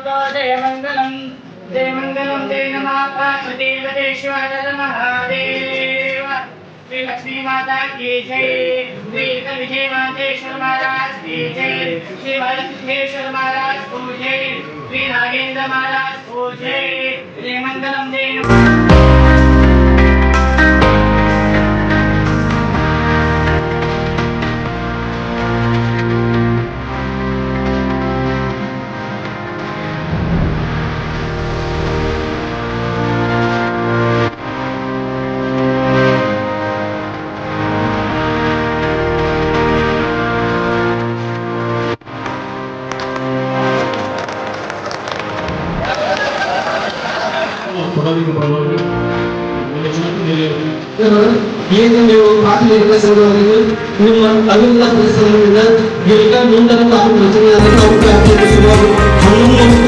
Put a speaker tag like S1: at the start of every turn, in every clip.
S1: ठां करोतो जयमङ्गलं जय नमाता देवतेश्वर महादेव श्री लक्ष्मी माता की जय। श्री विजय मातेश्वर महाराज की जय। श्री भरतसिद्धेश्वर महाराज को श्री नागेंद्र महाराज को जय। मंगलम जय नमः।
S2: ಏನು ನೀವು ಸಂಘದವರಿಗೆ ನಿಮ್ಮ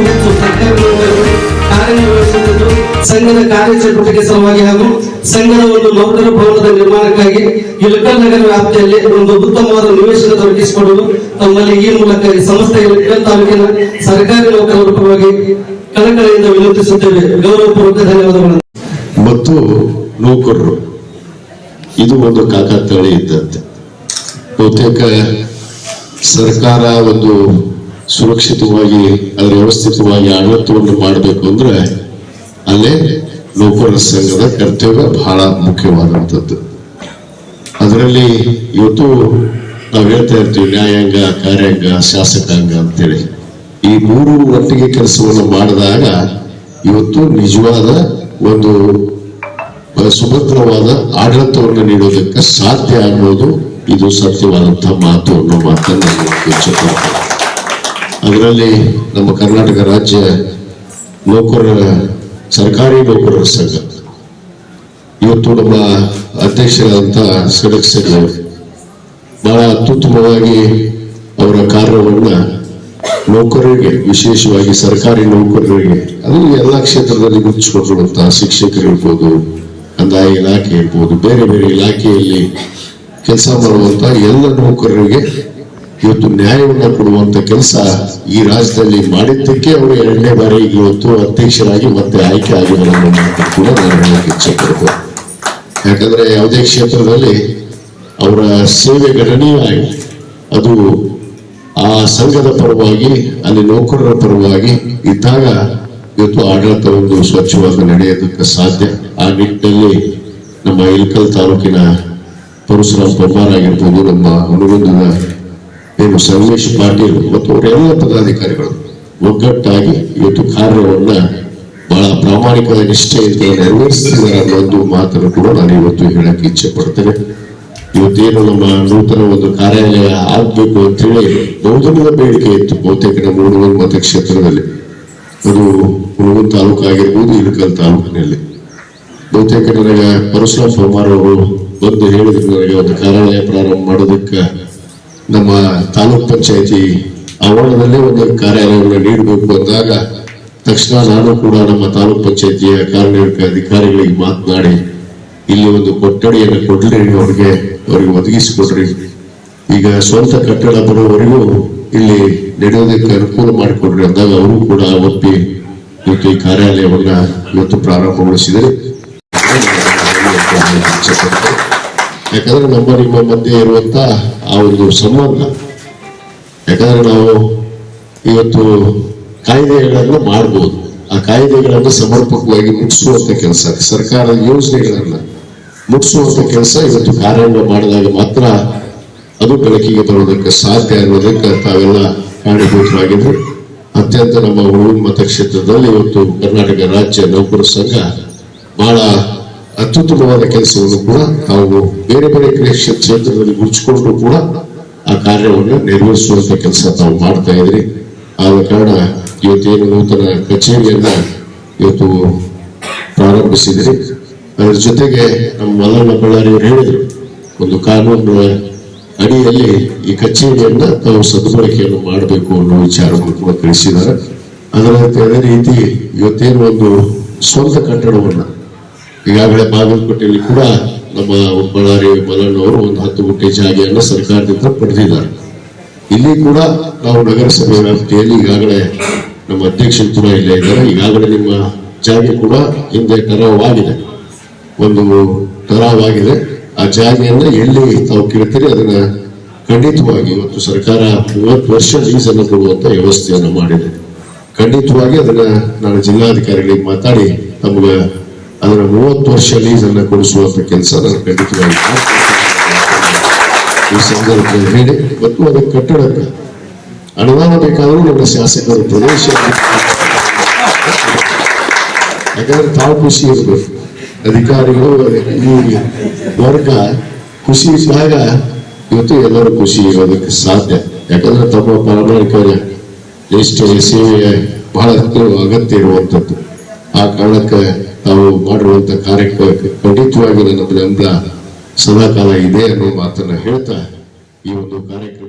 S2: ಹೆಚ್ಚು ಸರ್ಕಾರಿ ನೌಕರರು ಸಂಘದ ಕಾರ್ಯಚಟುವಟಿಕೆ ಸಲುವಾಗಿ ಹಾಗೂ ಸಂಘದ ಒಂದು ನೌಕರ ಭವನದ ನಿರ್ಮಾಣಕ್ಕಾಗಿ ಇಳಕಲ್ ನಗರ ವ್ಯಾಪ್ತಿಯಲ್ಲಿ ಒಂದು ಉತ್ತಮವಾದ ನಿವೇಶನ ದೊರಕಿಸಿಕೊಡಲು ತಮ್ಮಲ್ಲಿ ಈ ಮೂಲಕ ಸಂಸ್ಥೆ ಇಳಕಲ್ ತಾಲೂಕಿನ ಸರ್ಕಾರಿ ನೌಕರರ ಪರವಾಗಿ ಕಳಕಳಿಯಿಂದ ವಿನಂತಿಸುತ್ತೇವೆ. ಗೌರವಪೂರ್ವಕ ಧನ್ಯವಾದಗಳು.
S3: ಮತ್ತು ನೌಕರರು. ಇದು ಒಂದು ಕಾಕತಾಳಿ ಇದ್ದಂತೆ. ಬಹುತೇಕ ಸರ್ಕಾರ ಒಂದು ಸುರಕ್ಷಿತವಾಗಿ, ಅದರ ವ್ಯವಸ್ಥಿತವಾಗಿ ಆಡಳಿತವನ್ನು ಮಾಡಬೇಕು ಅಂದ್ರೆ ಅಲ್ಲೇ ನೌಕರರ ಸಂಘದ ಕರ್ತವ್ಯ ಬಹಳ ಮುಖ್ಯವಾದಂಥದ್ದು. ಅದರಲ್ಲಿ ಇವತ್ತು ನಾವು ಹೇಳ್ತಾ ಇರ್ತೀವಿ, ನ್ಯಾಯಾಂಗ, ಕಾರ್ಯಾಂಗ, ಶಾಸಕಾಂಗ ಅಂತೇಳಿ. ಈ ಮೂರು ಒಟ್ಟಿಗೆ ಕೆಲಸವನ್ನು ಮಾಡಿದಾಗ ಇವತ್ತು ನಿಜವಾದ ಒಂದು ಸುಭದ್ರವಾದ ಆಡಳಿತವನ್ನು ನೀಡೋದಕ್ಕೆ ಸಾಧ್ಯ ಆಗ್ಬೋದು ಇದು ಸತ್ಯವಾದಂತಹ ಮಾತು ಅನ್ನೋ ಮಾತನ್ನು ನಾನು ಅದರಲ್ಲಿ ನಮ್ಮ ಕರ್ನಾಟಕ ರಾಜ್ಯ ನೌಕರರ, ಸರ್ಕಾರಿ ನೌಕರರ ಸಂಘ. ಇವತ್ತು ನಮ್ಮ ಅಧ್ಯಕ್ಷರಾದಂಥ ಸದಸ್ಯರು ಬಹಳ ಅತ್ಯುತ್ತಮವಾಗಿ ಅವರ ಕಾರ್ಯವನ್ನು ನೌಕರರಿಗೆ, ವಿಶೇಷವಾಗಿ ಸರ್ಕಾರಿ ನೌಕರರಿಗೆ ಅದು ಎಲ್ಲ ಕ್ಷೇತ್ರದಲ್ಲಿ ಗುರುತಿಸಿಕೊಂಡಿರುವಂತಹ ಶಿಕ್ಷಕರು ಇರ್ಬೋದು ಕಂದಾಯ ಇಲಾಖೆ ಇರ್ಬೋದು ಬೇರೆ ಬೇರೆ ಇಲಾಖೆಯಲ್ಲಿ ಕೆಲಸ ಮಾಡುವಂತ ಎಲ್ಲ ನೌಕರರಿಗೆ ಇವತ್ತು ನ್ಯಾಯವನ್ನು ಕೊಡುವಂತ ಕೆಲಸ ಈ ರಾಜ್ಯದಲ್ಲಿ ಮಾಡಿದ್ದಕ್ಕೆ ಅವರು ಎರಡನೇ ಬಾರಿ ಇವತ್ತು ಅಧ್ಯಕ್ಷರಾಗಿ ಮತ್ತೆ ಆಯ್ಕೆ ಅನ್ನೋ ಮಾತು ಕೂಡ ನಾನು ಹೇಳಕ್ಕೆ ಇಚ್ಛೆ ಪಡ್ತೇನೆ ಯಾಕಂದ್ರೆ ಯಾವುದೇ ಕ್ಷೇತ್ರದಲ್ಲಿ ಅವರ ಸೇವೆ ಗಣನೀಯ ಅದು ಆ ಸಂಘದ ಪರವಾಗಿ, ಅಲ್ಲಿ ನೌಕರರ ಪರವಾಗಿ ಇದ್ದಾಗ ಇವತ್ತು ಆಡಳಿತ ಒಂದು ಸ್ವಚ್ಛವಾಗಿ ನಡೆಯೋದಕ್ಕೆ ಸಾಧ್ಯ. ಆ ನಿಟ್ಟಿನಲ್ಲಿ ನಮ್ಮ ಇಳಕಲ್ ತಾಲೂಕಿನ ಪರಶುರಾಮ್ ಪೊಮ್ಮಾರ್ ಆಗಿರ್ಬೋದು, ನಮ್ಮ ಅನುಬಂಧದ ಏನು ಸರ್ವೇಶ್ ಪಾಟೀಲ್ ಮತ್ತು ಅವರೆಲ್ಲ ಪದಾಧಿಕಾರಿಗಳು ಒಗ್ಗಟ್ಟಾಗಿ ಇವತ್ತು ಕಾರ್ಯವನ್ನ ಬಹಳ ಪ್ರಾಮಾಣಿಕ ನಿಷ್ಠೆಯಿಂದ ನೆರವೇರಿಸ್ತಿದ್ದಾರೆ ಅನ್ನೋದು ಮಾತನ್ನು ಕೂಡ ನಾನು ಇವತ್ತು ಹೇಳಕ್ಕೆ ಇಚ್ಛೆ ಪಡ್ತೇನೆ. ಇವತ್ತೇನು ನಮ್ಮ ನೂತನ ಒಂದು ಕಾರ್ಯಾಲಯ ಆಗ್ಬೇಕು ಅಂತ ಹೇಳಿ ಬಹುದಿನದ ಬೇಡಿಕೆ ಇತ್ತು ಬಹುತೇಕ ನಮ್ಮ ಮತಕ್ಷೇತ್ರದಲ್ಲಿ. ಅದು ಹುಡುಗನ್ ತಾಲೂಕು ಆಗಿರ್ಬೋದು ಇಳಕಲ್ ತಾಲೂಕಿನಲ್ಲಿ. ಬಹುತೇಕ ನನಗೆ ಪರಶುರಾಮ್ ಸೋಮಾರ್ ಅವರು ಬಂದು ಹೇಳಿದ್ರು, ನನಗೆ ಒಂದು ಕಾರ್ಯಾಲಯ ಪ್ರಾರಂಭ ಮಾಡೋದಕ್ಕೆ ನಮ್ಮ ತಾಲೂಕ್ ಪಂಚಾಯತಿ ಆವರಣದಲ್ಲಿ ಒಂದು ಕಾರ್ಯಾಲಯವನ್ನು ನೀಡಬೇಕು ಅಂದಾಗ ತಕ್ಷಣ ನಾನು ಕೂಡ ನಮ್ಮ ತಾಲೂಕ್ ಪಂಚಾಯತಿಯ ಕಾರ್ಯನಿರ್ವಾಹಕ ಅಧಿಕಾರಿಗಳಿಗೆ ಮಾತನಾಡಿ, ಇಲ್ಲಿ ಒಂದು ಕೊಠಡಿಯನ್ನು ಕೊಡ್ಲಿ ಅವ್ರಿಗೆ ಅವ್ರಿಗೆ ಒದಗಿಸಿಕೊಡ್ರಿ. ಈಗ ಸ್ವಂತ ಕಟ್ಟಡ ಬರೋವರೆಗೂ ಇಲ್ಲಿ ನಡೆಯೋದಕ್ಕೆ ಅನುಕೂಲ ಮಾಡಿಕೊಡ್ರಿ ಅಂದಾಗ ಅವರು ಕೂಡ ಒಪ್ಪಿ ಇವತ್ತು ಈ ಕಾರ್ಯಾಲಯವನ್ನು ಇವತ್ತು ಪ್ರಾರಂಭಗೊಳಿಸಿದರೆ ಯಾಕಂದ್ರೆ ನಮ್ಮ ನಿಮ್ಮ ಮಧ್ಯೆ ಇರುವಂತ ಆ ಒಂದು ಸಂಬಂಧ, ಯಾಕಂದ್ರೆ ನಾವು ಇವತ್ತು ಕಾಯ್ದೆಗಳನ್ನು ಮಾಡಬಹುದು ಆ ಕಾಯ್ದೆಗಳನ್ನು ಸಮರ್ಪಕವಾಗಿ ಮುಟ್ಟಿಸುವಂತ ಕೆಲಸ ಸರ್ಕಾರದ ಯೋಜನೆಗಳನ್ನ ಮುಟ್ಟಿಸುವಂತ ಕೆಲಸ ಇವತ್ತು ಕಾರ್ಯಾರಂಭ ಮಾಡಿದಾಗ ಮಾತ್ರ ಅದು ಬೆಳಕಿಗೆ ಬರೋದಕ್ಕೆ ಸಾಧ್ಯ ಅನ್ನೋದಕ್ಕೆ ತಾವೆಲ್ಲ ಕಾರಣೀಭೂತರಾಗಿದ್ರು ಅತ್ಯಂತ ನಮ್ಮ ಹುಡುಗನ ಮತಕ್ಷೇತ್ರದಲ್ಲಿ ಇವತ್ತು ಕರ್ನಾಟಕ ರಾಜ್ಯ ನೌಕರ ಸಂಘ ಬಹಳ ಅತ್ಯುತ್ತಮವಾದ ಕೆಲಸವನ್ನು ಕೂಡ ತಾವು ಬೇರೆ ಬೇರೆ ಕ್ಷೇ- ಕ್ಷೇತ್ರದಲ್ಲಿ ಮುಚ್ಚಿಕೊಂಡು ಕೂಡ ಆ ಕಾರ್ಯವನ್ನು ನಿರ್ವಹಿಸುವಂತ ಕೆಲಸ ತಾವು ಮಾಡ್ತಾ ಇದ್ರಿ. ಆದ ಕಾರಣ ಇವತ್ತೇನು ನೂತನ ಕಚೇರಿಯನ್ನ ಇವತ್ತು ಪ್ರಾರಂಭಿಸಿದ್ರಿ. ಅದರ ಜೊತೆಗೆ ನಮ್ಮ ಮಲ್ಲಣ್ಣ ಬಳ್ಳಾರಿಯವರು ಹೇಳಿದ್ರು, ಒಂದು ಕಾನೂನು ಅಡಿಯಲ್ಲಿ ಈ ಕಚೇರಿಯನ್ನ ತಾವು ಸದ್ಬಳಕೆಯನ್ನು ಮಾಡಬೇಕು ಅನ್ನೋ ವಿಚಾರವನ್ನು ಕೂಡ ತಿಳಿಸಿದ್ದಾರೆ. ಅದರಂತೆ ಅದೇ ರೀತಿ ಇವತ್ತೇನು ಒಂದು ಸ್ವಂತ ಕಟ್ಟಡವನ್ನ ಈಗಾಗಲೇ ಬಾಗಲಕೋಟೆಯಲ್ಲಿ ಕೂಡ ನಮ್ಮ ಬಳ್ಳಾರಿ ಮಲ್ಲಣ್ಣ ಅವರು ಒಂದು ಹತ್ತು ಗುಂಟೆ ಜಾಗೆಯನ್ನು ಸರ್ಕಾರದಿಂದ ಪಡೆದಿದ್ದಾರೆ. ಇಲ್ಲಿ ಕೂಡ ನಾವು ನಗರಸಭೆ ವ್ಯಾಪ್ತಿಯಲ್ಲಿ ಈಗಾಗಲೇ ನಮ್ಮ ಅಧ್ಯಕ್ಷರು ಕೂಡ ಇಲ್ಲೇ ಇದ್ದಾರೆ. ಈಗಾಗಲೇ ನಿಮ್ಮ ಜಾಗೆ ಕೂಡ ಹಿಂದೆ ಟರಾವಾಗಿದೆ ಒಂದು ಟರಾವಾಗಿದೆ ಆ ಜಾಗೆಯನ್ನ ಎಲ್ಲಿ ತಾವು ಕೇಳ್ತೀರಿ? ಅದನ್ನ ಖಂಡಿತವಾಗಿ ಇವತ್ತು ಸರ್ಕಾರ ಮೂವತ್ತು ವರ್ಷ ಲೀಸ್ ಅನ್ನು ಕೊಡುವಂತ ವ್ಯವಸ್ಥೆಯನ್ನು ಮಾಡಿದೆ. ಖಂಡಿತವಾಗಿ ಅದನ್ನ ನಾನು ಜಿಲ್ಲಾಧಿಕಾರಿಗಳಿಗೆ ಮಾತಾಡಿ ನಮ್ಗೆ ಅದರ ಮೂವತ್ತು ವರ್ಷ ಲೀಸ್ ಅನ್ನ ಕೊಡಿಸುವಂತ ಕೆಲಸ ನಾನು ಖಂಡಿತವಾಗಿ ಈ ಸಂದರ್ಭದಲ್ಲಿ ಹೇಳಿ, ಮತ್ತು ಅದಕ್ಕೆ ಕಟ್ಟಡಕ್ಕೆ ಅನುದಾನ ಬೇಕಾದರೂ ನಮ್ಮ ಶಾಸಕರು ಪ್ರದೇಶ ಯಾಕಂದ್ರೆ ತಾವು ಖುಷಿ ಇರ್ಬೇಕು. ಅಧಿಕಾರಿಗಳು, ಈ ವರ್ಗ ಖುಷಿ ಇದ್ದಾಗ ಇವತ್ತು ಎಲ್ಲರೂ ಖುಷಿ ಇರೋದಕ್ಕೆ ಸಾಧ್ಯ. ಯಾಕಂದ್ರೆ ತಮ್ಮ ಪರಮಾಧಿಕಾರಿ ನಿಷ್ಠೆ ಸೇವೆಯ ಬಹಳ ಅಗತ್ಯ ಇರುವಂಥದ್ದು ಆ ಕಾರಣಕ್ಕೆ ತಾವು ಮಾಡಿರುವಂತ ಕಾರ್ಯಕ್ಕೆ ಖಂಡಿತವಾಗಿ ನನ್ನ ಬೆಂಬಲ ಸದಾಕಾಲ ಇದೆ ಅನ್ನೋ ಮಾತನ್ನ ಹೇಳ್ತಾ ಈ ಒಂದು ಕಾರ್ಯಕ್ರಮ